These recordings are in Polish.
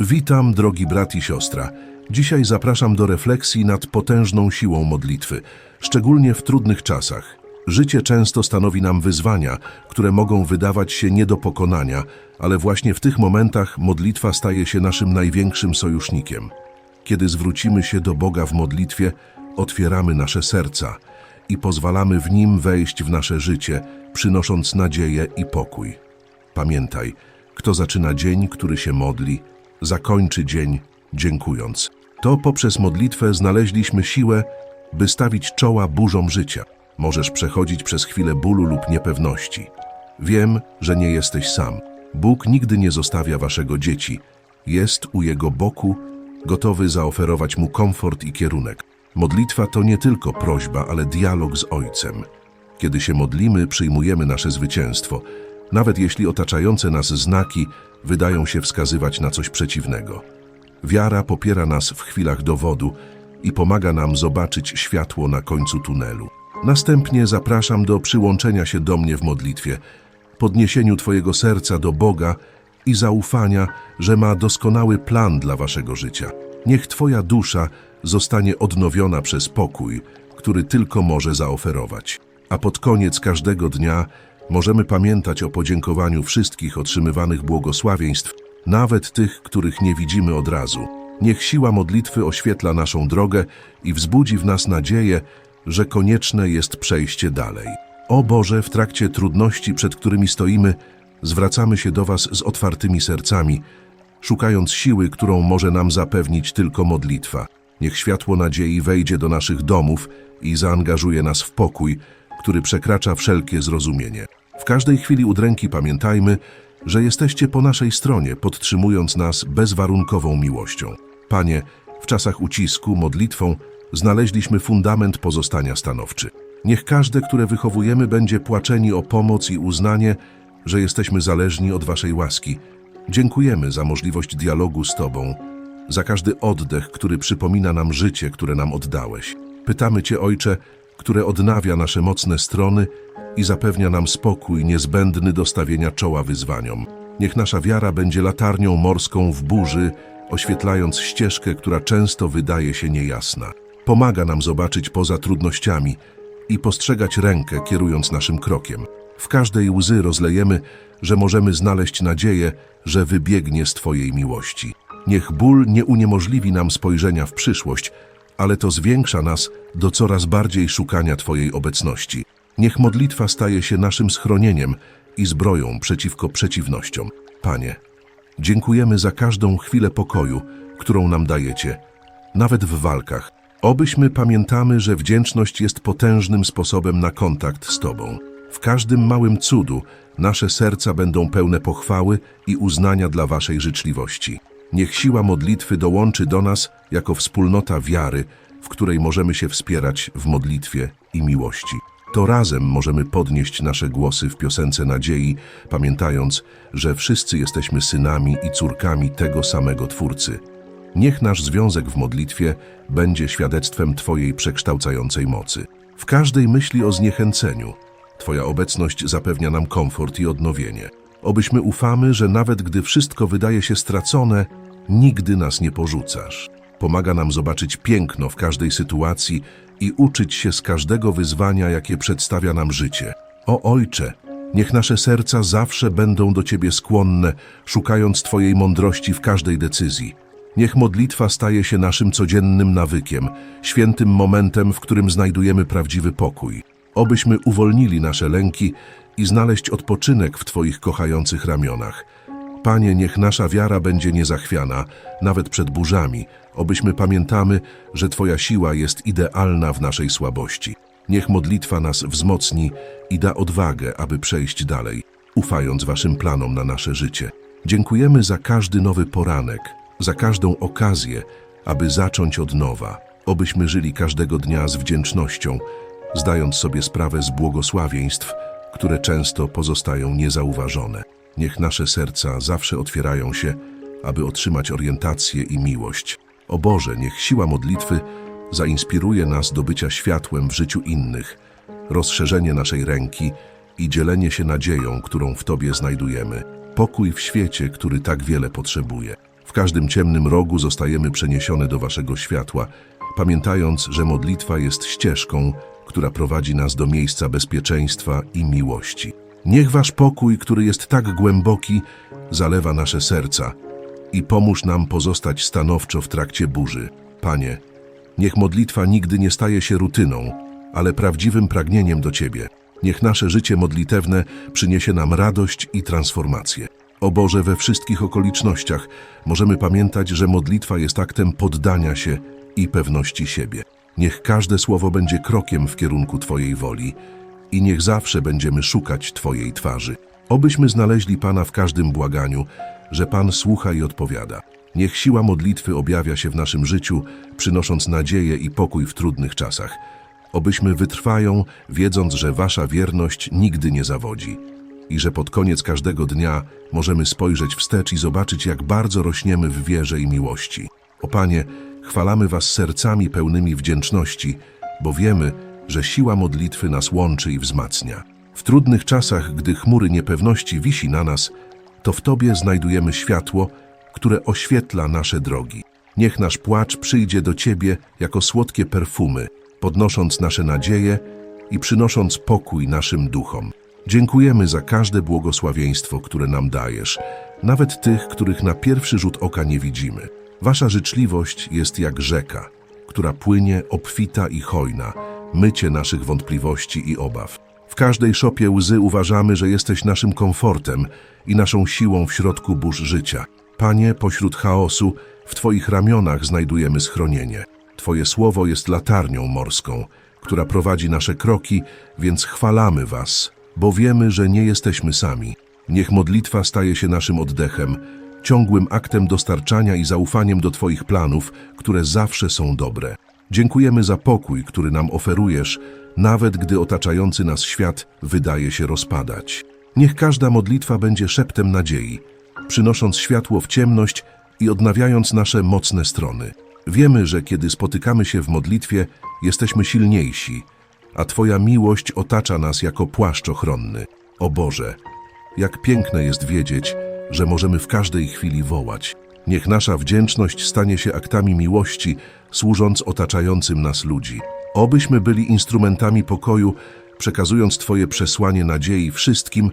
Witam, drogi brat i siostra. Dzisiaj zapraszam do refleksji nad potężną siłą modlitwy, szczególnie w trudnych czasach. Życie często stanowi nam wyzwania, które mogą wydawać się nie do pokonania, ale właśnie w tych momentach modlitwa staje się naszym największym sojusznikiem. Kiedy zwrócimy się do Boga w modlitwie, otwieramy nasze serca i pozwalamy w nim wejść w nasze życie, przynosząc nadzieję i pokój. Pamiętaj, kto zaczyna dzień, który się modli, zakończy dzień dziękując. To poprzez modlitwę znaleźliśmy siłę, by stawić czoła burzom życia. Możesz przechodzić przez chwilę bólu lub niepewności. Wiem, że nie jesteś sam. Bóg nigdy nie zostawia waszego dzieci. Jest u jego boku, gotowy zaoferować mu komfort i kierunek. Modlitwa to nie tylko prośba, ale dialog z Ojcem. Kiedy się modlimy, przyjmujemy nasze zwycięstwo, nawet jeśli otaczające nas znaki wydają się wskazywać na coś przeciwnego. Wiara popiera nas w chwilach dowodu i pomaga nam zobaczyć światło na końcu tunelu. Następnie zapraszam do przyłączenia się do mnie w modlitwie, podniesieniu Twojego serca do Boga i zaufania, że ma doskonały plan dla Waszego życia. Niech Twoja dusza zostanie odnowiona przez pokój, który tylko może zaoferować. A pod koniec każdego dnia możemy pamiętać o podziękowaniu wszystkich otrzymywanych błogosławieństw, nawet tych, których nie widzimy od razu. Niech siła modlitwy oświetla naszą drogę i wzbudzi w nas nadzieję, że konieczne jest przejście dalej. O Boże, w trakcie trudności, przed którymi stoimy, zwracamy się do Was z otwartymi sercami, szukając siły, którą może nam zapewnić tylko modlitwa. Niech światło nadziei wejdzie do naszych domów i zaangażuje nas w pokój, który przekracza wszelkie zrozumienie. W każdej chwili udręki pamiętajmy, że jesteście po naszej stronie, podtrzymując nas bezwarunkową miłością. Panie, w czasach ucisku, modlitwą, znaleźliśmy fundament pozostania stanowczy. Niech każde, które wychowujemy, będzie płaczeni o pomoc i uznanie, że jesteśmy zależni od Waszej łaski. Dziękujemy za możliwość dialogu z Tobą, za każdy oddech, który przypomina nam życie, które nam oddałeś. Pytamy Cię, Ojcze, które odnawia nasze mocne strony i zapewnia nam spokój niezbędny do stawienia czoła wyzwaniom. Niech nasza wiara będzie latarnią morską w burzy, oświetlając ścieżkę, która często wydaje się niejasna. Pomaga nam zobaczyć poza trudnościami i postrzegać rękę, kierując naszym krokiem. W każdej łzy rozlejemy, że możemy znaleźć nadzieję, że wybiegnie z Twojej miłości. Niech ból nie uniemożliwi nam spojrzenia w przyszłość, ale to zwiększa nas do coraz bardziej szukania Twojej obecności. Niech modlitwa staje się naszym schronieniem i zbroją przeciwko przeciwnościom. Panie, dziękujemy za każdą chwilę pokoju, którą nam dajecie, nawet w walkach. Obyśmy pamiętamy, że wdzięczność jest potężnym sposobem na kontakt z Tobą. W każdym małym cudu nasze serca będą pełne pochwały i uznania dla Waszej życzliwości. Niech siła modlitwy dołączy do nas jako wspólnota wiary, w której możemy się wspierać w modlitwie i miłości. To razem możemy podnieść nasze głosy w piosence nadziei, pamiętając, że wszyscy jesteśmy synami i córkami tego samego Twórcy. Niech nasz związek w modlitwie będzie świadectwem Twojej przekształcającej mocy. W każdej myśli o zniechęceniu, Twoja obecność zapewnia nam komfort i odnowienie. Obyśmy ufamy, że nawet gdy wszystko wydaje się stracone, nigdy nas nie porzucasz. Pomaga nam zobaczyć piękno w każdej sytuacji i uczyć się z każdego wyzwania, jakie przedstawia nam życie. O Ojcze, niech nasze serca zawsze będą do Ciebie skłonne, szukając Twojej mądrości w każdej decyzji. Niech modlitwa staje się naszym codziennym nawykiem, świętym momentem, w którym znajdujemy prawdziwy pokój. Obyśmy uwolnili nasze lęki i znaleźć odpoczynek w Twoich kochających ramionach. Panie, niech nasza wiara będzie niezachwiana, nawet przed burzami, obyśmy pamiętamy, że Twoja siła jest idealna w naszej słabości. Niech modlitwa nas wzmocni i da odwagę, aby przejść dalej, ufając Waszym planom na nasze życie. Dziękujemy za każdy nowy poranek, za każdą okazję, aby zacząć od nowa. Obyśmy żyli każdego dnia z wdzięcznością, zdając sobie sprawę z błogosławieństw, które często pozostają niezauważone. Niech nasze serca zawsze otwierają się, aby otrzymać orientację i miłość. O Boże, niech siła modlitwy zainspiruje nas do bycia światłem w życiu innych, rozszerzenie naszej ręki i dzielenie się nadzieją, którą w Tobie znajdujemy. Pokój w świecie, który tak wiele potrzebuje. W każdym ciemnym rogu zostajemy przeniesione do Waszego światła, pamiętając, że modlitwa jest ścieżką, która prowadzi nas do miejsca bezpieczeństwa i miłości. Niech Wasz pokój, który jest tak głęboki, zalewa nasze serca i pomóż nam pozostać stanowczo w trakcie burzy. Panie, niech modlitwa nigdy nie staje się rutyną, ale prawdziwym pragnieniem do Ciebie. Niech nasze życie modlitewne przyniesie nam radość i transformację. O Boże, we wszystkich okolicznościach możemy pamiętać, że modlitwa jest aktem poddania się i pewności siebie. Niech każde słowo będzie krokiem w kierunku Twojej woli i niech zawsze będziemy szukać Twojej twarzy. Obyśmy znaleźli Pana w każdym błaganiu, że Pan słucha i odpowiada. Niech siła modlitwy objawia się w naszym życiu, przynosząc nadzieję i pokój w trudnych czasach. Obyśmy wytrwają, wiedząc, że Wasza wierność nigdy nie zawodzi i że pod koniec każdego dnia możemy spojrzeć wstecz i zobaczyć, jak bardzo rośniemy w wierze i miłości. O Panie, chwalamy Was sercami pełnymi wdzięczności, bo wiemy, że siła modlitwy nas łączy i wzmacnia. W trudnych czasach, gdy chmury niepewności wisi na nas, to w Tobie znajdujemy światło, które oświetla nasze drogi. Niech nasz płacz przyjdzie do Ciebie jako słodkie perfumy, podnosząc nasze nadzieje i przynosząc pokój naszym duchom. Dziękujemy za każde błogosławieństwo, które nam dajesz, nawet tych, których na pierwszy rzut oka nie widzimy. Wasza życzliwość jest jak rzeka, która płynie obfita i hojna, mycie naszych wątpliwości i obaw. W każdej szopie łzy uważamy, że jesteś naszym komfortem i naszą siłą w środku burz życia. Panie, pośród chaosu, w Twoich ramionach znajdujemy schronienie. Twoje słowo jest latarnią morską, która prowadzi nasze kroki, więc chwalamy Was, bo wiemy, że nie jesteśmy sami. Niech modlitwa staje się naszym oddechem, ciągłym aktem dostarczania i zaufaniem do Twoich planów, które zawsze są dobre. Dziękujemy za pokój, który nam oferujesz, nawet gdy otaczający nas świat wydaje się rozpadać. Niech każda modlitwa będzie szeptem nadziei, przynosząc światło w ciemność i odnawiając nasze mocne strony. Wiemy, że kiedy spotykamy się w modlitwie, jesteśmy silniejsi, a Twoja miłość otacza nas jako płaszcz ochronny. O Boże, jak piękne jest wiedzieć, że możemy w każdej chwili wołać. Niech nasza wdzięczność stanie się aktami miłości, służąc otaczającym nas ludzi. Obyśmy byli instrumentami pokoju, przekazując Twoje przesłanie nadziei wszystkim,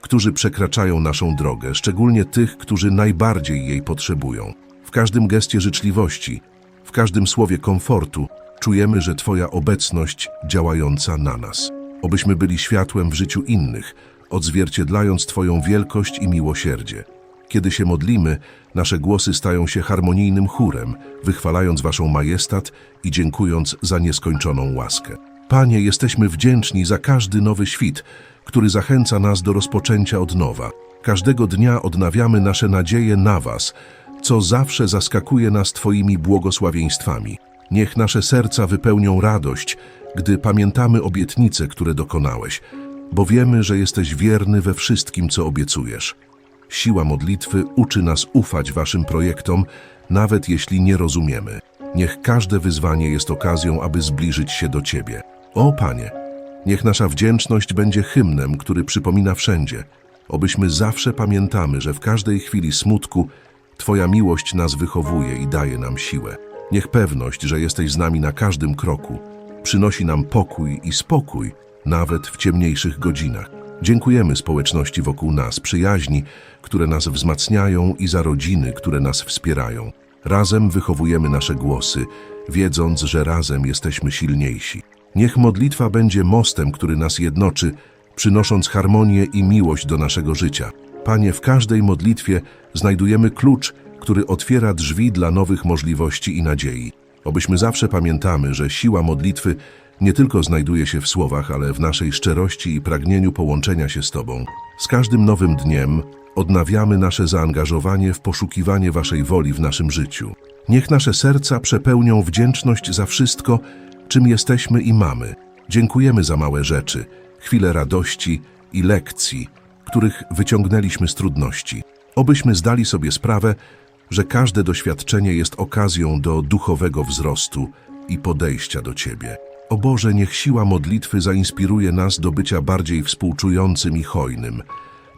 którzy przekraczają naszą drogę, szczególnie tych, którzy najbardziej jej potrzebują. W każdym gestie życzliwości, w każdym słowie komfortu, czujemy, że Twoja obecność działająca na nas. Obyśmy byli światłem w życiu innych, odzwierciedlając Twoją wielkość i miłosierdzie. Kiedy się modlimy, nasze głosy stają się harmonijnym chórem, wychwalając Waszą majestat i dziękując za nieskończoną łaskę. Panie, jesteśmy wdzięczni za każdy nowy świt, który zachęca nas do rozpoczęcia od nowa. Każdego dnia odnawiamy nasze nadzieje na Was, co zawsze zaskakuje nas Twoimi błogosławieństwami. Niech nasze serca wypełnią radość, gdy pamiętamy obietnice, które dokonałeś, bo wiemy, że jesteś wierny we wszystkim, co obiecujesz. Siła modlitwy uczy nas ufać Waszym projektom, nawet jeśli nie rozumiemy. Niech każde wyzwanie jest okazją, aby zbliżyć się do Ciebie. O Panie, niech nasza wdzięczność będzie hymnem, który przypomina wszędzie, obyśmy zawsze pamiętamy, że w każdej chwili smutku Twoja miłość nas wychowuje i daje nam siłę. Niech pewność, że jesteś z nami na każdym kroku, przynosi nam pokój i spokój, nawet w ciemniejszych godzinach. Dziękujemy społeczności wokół nas, przyjaźni, które nas wzmacniają i za rodziny, które nas wspierają. Razem wychowujemy nasze głosy, wiedząc, że razem jesteśmy silniejsi. Niech modlitwa będzie mostem, który nas jednoczy, przynosząc harmonię i miłość do naszego życia. Panie, w każdej modlitwie znajdujemy klucz, który otwiera drzwi dla nowych możliwości i nadziei. Obyśmy zawsze pamiętamy, że siła modlitwy nie tylko znajduje się w słowach, ale w naszej szczerości i pragnieniu połączenia się z Tobą. Z każdym nowym dniem odnawiamy nasze zaangażowanie w poszukiwanie Waszej woli w naszym życiu. Niech nasze serca przepełnią wdzięczność za wszystko, czym jesteśmy i mamy. Dziękujemy za małe rzeczy, chwile radości i lekcji, których wyciągnęliśmy z trudności. Obyśmy zdali sobie sprawę, że każde doświadczenie jest okazją do duchowego wzrostu i podejścia do Ciebie. O Boże, niech siła modlitwy zainspiruje nas do bycia bardziej współczującym i hojnym.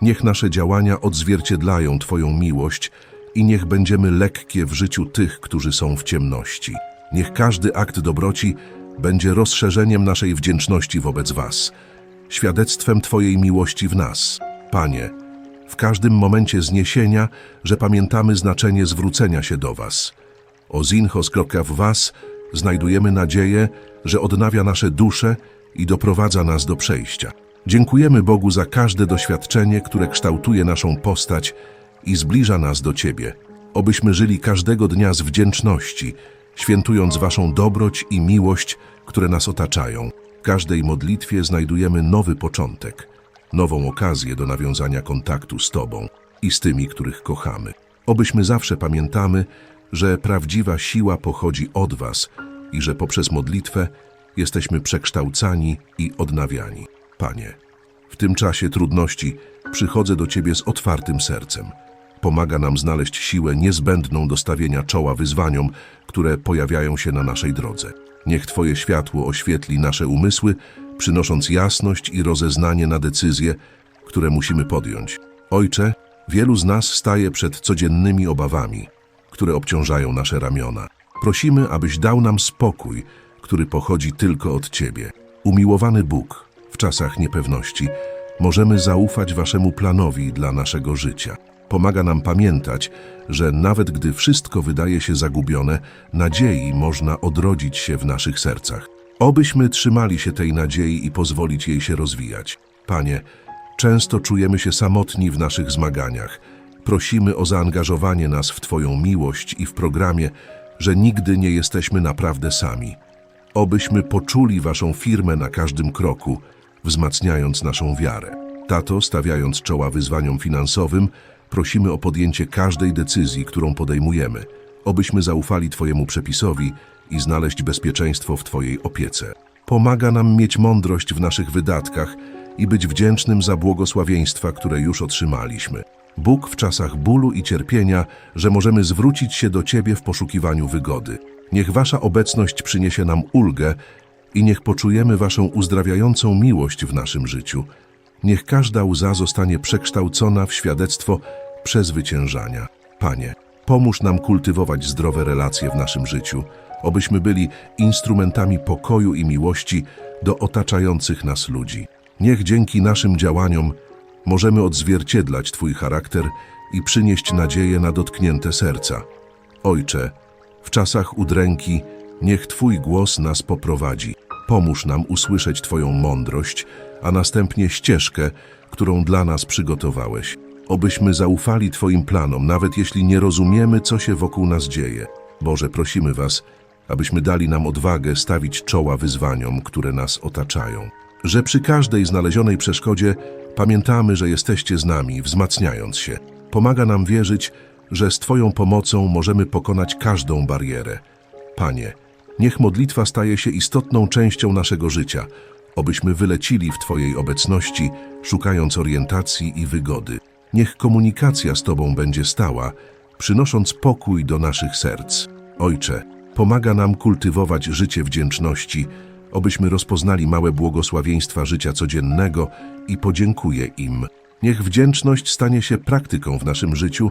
Niech nasze działania odzwierciedlają Twoją miłość i niech będziemy lekkie w życiu tych, którzy są w ciemności. Niech każdy akt dobroci będzie rozszerzeniem naszej wdzięczności wobec Was, świadectwem Twojej miłości w nas. Panie, w każdym momencie zniesienia, że pamiętamy znaczenie zwrócenia się do Was. O Zinchos w Was znajdujemy nadzieję, że odnawia nasze dusze i doprowadza nas do przejścia. Dziękujemy Bogu za każde doświadczenie, które kształtuje naszą postać i zbliża nas do Ciebie. Obyśmy żyli każdego dnia z wdzięczności, świętując Waszą dobroć i miłość, które nas otaczają. W każdej modlitwie znajdujemy nowy początek, nową okazję do nawiązania kontaktu z Tobą i z tymi, których kochamy. Obyśmy zawsze pamiętamy, że prawdziwa siła pochodzi od Was i że poprzez modlitwę jesteśmy przekształcani i odnawiani. Panie, w tym czasie trudności przychodzę do Ciebie z otwartym sercem. Pomaga nam znaleźć siłę niezbędną do stawienia czoła wyzwaniom, które pojawiają się na naszej drodze. Niech Twoje światło oświetli nasze umysły, przynosząc jasność i rozeznanie na decyzje, które musimy podjąć. Ojcze, wielu z nas staje przed codziennymi obawami, które obciążają nasze ramiona. Prosimy, abyś dał nam spokój, który pochodzi tylko od Ciebie. Umiłowany Bóg, w czasach niepewności możemy zaufać Waszemu planowi dla naszego życia. Pomaga nam pamiętać, że nawet gdy wszystko wydaje się zagubione, nadziei można odrodzić się w naszych sercach. Obyśmy trzymali się tej nadziei i pozwolić jej się rozwijać. Panie, często czujemy się samotni w naszych zmaganiach. Prosimy o zaangażowanie nas w Twoją miłość i w programie, że nigdy nie jesteśmy naprawdę sami. Obyśmy poczuli Waszą firmę na każdym kroku, wzmacniając naszą wiarę. Tato, stawiając czoła wyzwaniom finansowym, prosimy o podjęcie każdej decyzji, którą podejmujemy, obyśmy zaufali Twojemu przepisowi i znaleźć bezpieczeństwo w Twojej opiece. Pomaga nam mieć mądrość w naszych wydatkach i być wdzięcznym za błogosławieństwa, które już otrzymaliśmy. Bóg w czasach bólu i cierpienia, że możemy zwrócić się do Ciebie w poszukiwaniu wygody. Niech Wasza obecność przyniesie nam ulgę i niech poczujemy Waszą uzdrawiającą miłość w naszym życiu. Niech każda łza zostanie przekształcona w świadectwo przezwyciężania. Panie, pomóż nam kultywować zdrowe relacje w naszym życiu, obyśmy byli instrumentami pokoju i miłości do otaczających nas ludzi. Niech dzięki naszym działaniom możemy odzwierciedlać Twój charakter i przynieść nadzieję na dotknięte serca. Ojcze, w czasach udręki niech Twój głos nas poprowadzi. Pomóż nam usłyszeć Twoją mądrość, a następnie ścieżkę, którą dla nas przygotowałeś. Obyśmy zaufali Twoim planom, nawet jeśli nie rozumiemy, co się wokół nas dzieje. Boże, prosimy Was, abyśmy dali nam odwagę stawić czoła wyzwaniom, które nas otaczają. Że przy każdej znalezionej przeszkodzie pamiętamy, że jesteście z nami, wzmacniając się. Pomaga nam wierzyć, że z Twoją pomocą możemy pokonać każdą barierę. Panie, niech modlitwa staje się istotną częścią naszego życia, obyśmy wylecili w Twojej obecności, szukając orientacji i wygody. Niech komunikacja z Tobą będzie stała, przynosząc pokój do naszych serc. Ojcze, pomaga nam kultywować życie wdzięczności, obyśmy rozpoznali małe błogosławieństwa życia codziennego i podziękuję im. Niech wdzięczność stanie się praktyką w naszym życiu,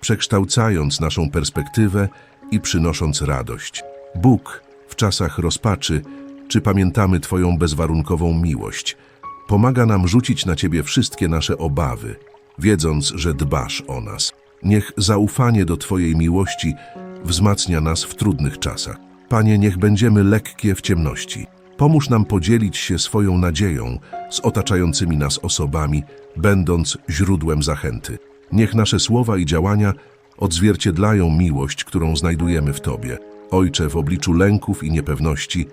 przekształcając naszą perspektywę i przynosząc radość. Bóg, w czasach rozpaczy, czy pamiętamy Twoją bezwarunkową miłość, pomaga nam rzucić na Ciebie wszystkie nasze obawy, wiedząc, że dbasz o nas. Niech zaufanie do Twojej miłości wzmacnia nas w trudnych czasach. Panie, niech będziemy lekkie w ciemności. Pomóż nam podzielić się swoją nadzieją z otaczającymi nas osobami, będąc źródłem zachęty. Niech nasze słowa i działania odzwierciedlają miłość, którą znajdujemy w Tobie. Ojcze, w obliczu lęków i niepewności,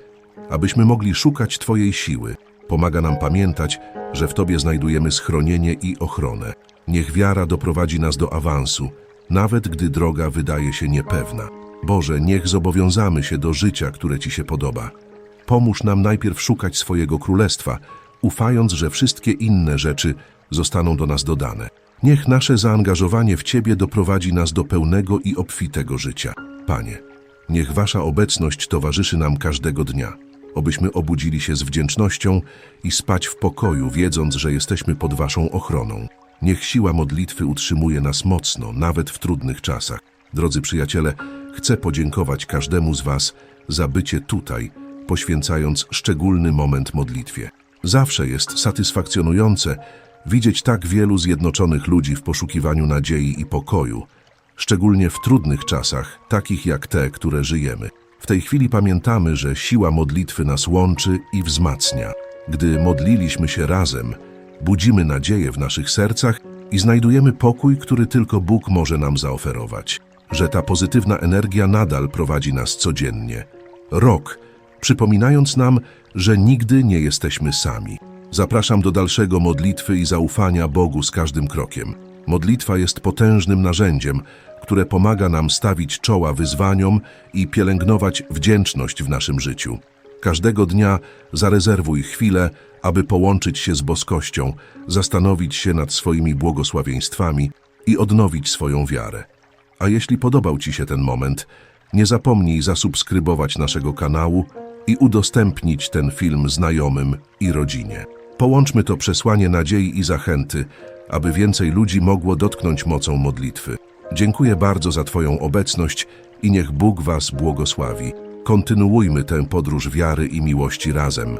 abyśmy mogli szukać Twojej siły. Pomaga nam pamiętać, że w Tobie znajdujemy schronienie i ochronę. Niech wiara doprowadzi nas do awansu, nawet gdy droga wydaje się niepewna. Boże, niech zobowiązamy się do życia, które Ci się podoba. Pomóż nam najpierw szukać swojego królestwa, ufając, że wszystkie inne rzeczy zostaną do nas dodane. Niech nasze zaangażowanie w Ciebie doprowadzi nas do pełnego i obfitego życia. Panie, niech Wasza obecność towarzyszy nam każdego dnia, obyśmy obudzili się z wdzięcznością i spać w pokoju, wiedząc, że jesteśmy pod Waszą ochroną. Niech siła modlitwy utrzymuje nas mocno, nawet w trudnych czasach. Drodzy przyjaciele, chcę podziękować każdemu z Was za bycie tutaj, poświęcając szczególny moment modlitwie. Zawsze jest satysfakcjonujące widzieć tak wielu zjednoczonych ludzi w poszukiwaniu nadziei i pokoju, szczególnie w trudnych czasach, takich jak te, które żyjemy. W tej chwili pamiętamy, że siła modlitwy nas łączy i wzmacnia. Gdy modliliśmy się razem, budzimy nadzieję w naszych sercach i znajdujemy pokój, który tylko Bóg może nam zaoferować. Że ta pozytywna energia nadal prowadzi nas codziennie. Rok, przypominając nam, że nigdy nie jesteśmy sami. Zapraszam do dalszego modlitwy i zaufania Bogu z każdym krokiem. Modlitwa jest potężnym narzędziem, które pomaga nam stawić czoła wyzwaniom i pielęgnować wdzięczność w naszym życiu. Każdego dnia zarezerwuj chwilę, aby połączyć się z boskością, zastanowić się nad swoimi błogosławieństwami i odnowić swoją wiarę. A jeśli podobał Ci się ten moment, nie zapomnij zasubskrybować naszego kanału i udostępnić ten film znajomym i rodzinie. Połączmy to przesłanie nadziei i zachęty, aby więcej ludzi mogło dotknąć mocą modlitwy. Dziękuję bardzo za Twoją obecność i niech Bóg Was błogosławi. Kontynuujmy tę podróż wiary i miłości razem.